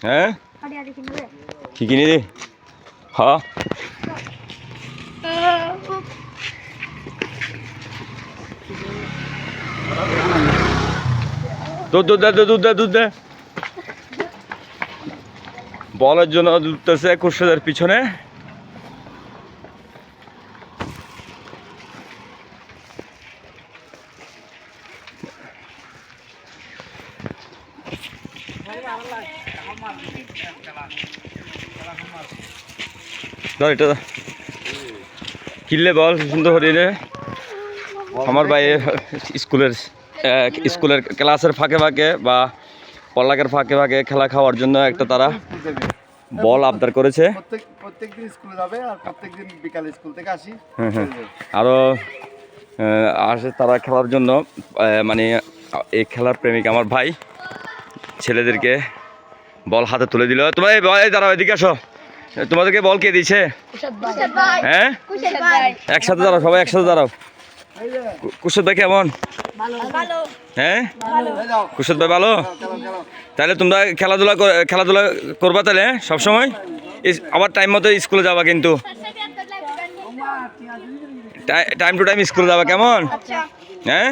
হ্যাঁ? কি কিনে দি? হ্যাঁ দুধ দুধ দে দুধ দে দুধ দে। বলের জন্য দুধতেছে হাজার পিছনে। এটা। কিনলে বল সুন্দর হরিণে আমার ভাই স্কুলের স্কুলের ক্লাসের ফাঁকে ফাঁকে বা পড়ালেখার ফাঁকে ফাঁকে খেলা খাওয়ার জন্য একটা তারা বল আবদার করেছে। প্রত্যেক প্রত্যেক দিন আর প্রত্যেক দিন বিকালে স্কুল থেকে আসি। হুম, হুম। আরও আসে তারা খেলার জন্য মানে এই খেলার প্রেমিক আমার ভাই। ছেলেদেরকে বল হাতে তুলে দিল। তোমার এই দাঁড়াও এদিকে আসো। তোমাদেরকে বল কে দিয়েছে? হ্যাঁ? একসাথে দাঁড়াও সবাই একসাথে দাঁড়াও। কুশদ ভাই কেমন? ভালো। ভালো। হ্যাঁ কুশদ ভাই ভালো? তাহলে তোমরা খেলাধুলা খেলাধুলা করবা তাহলে সবসময় ইস- আবার টাইম মতো স্কুলে যাবা কিন্তু। টাইম টু টাইম স্কুলে যাবা কেমন? আচ্ছা। হ্যাঁ?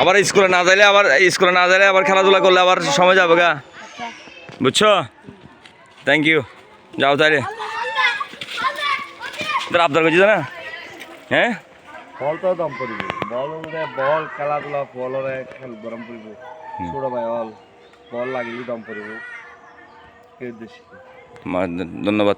আবার স্কুলে না যাইলে আবার স্কুলে না যাইলে আবার খেলাধুলা করলে আবার সময় যাবে গা। বুঝছ? থ্যাংক ইউ যাও তাইলে। তোর আবদার করছিস না? হ্যাঁ? বল তো দম বল বল খেলাধুলা খেল গরম পড়িব ছোট ভাই বল। বল লাগিলে দম ধন্যবাদ।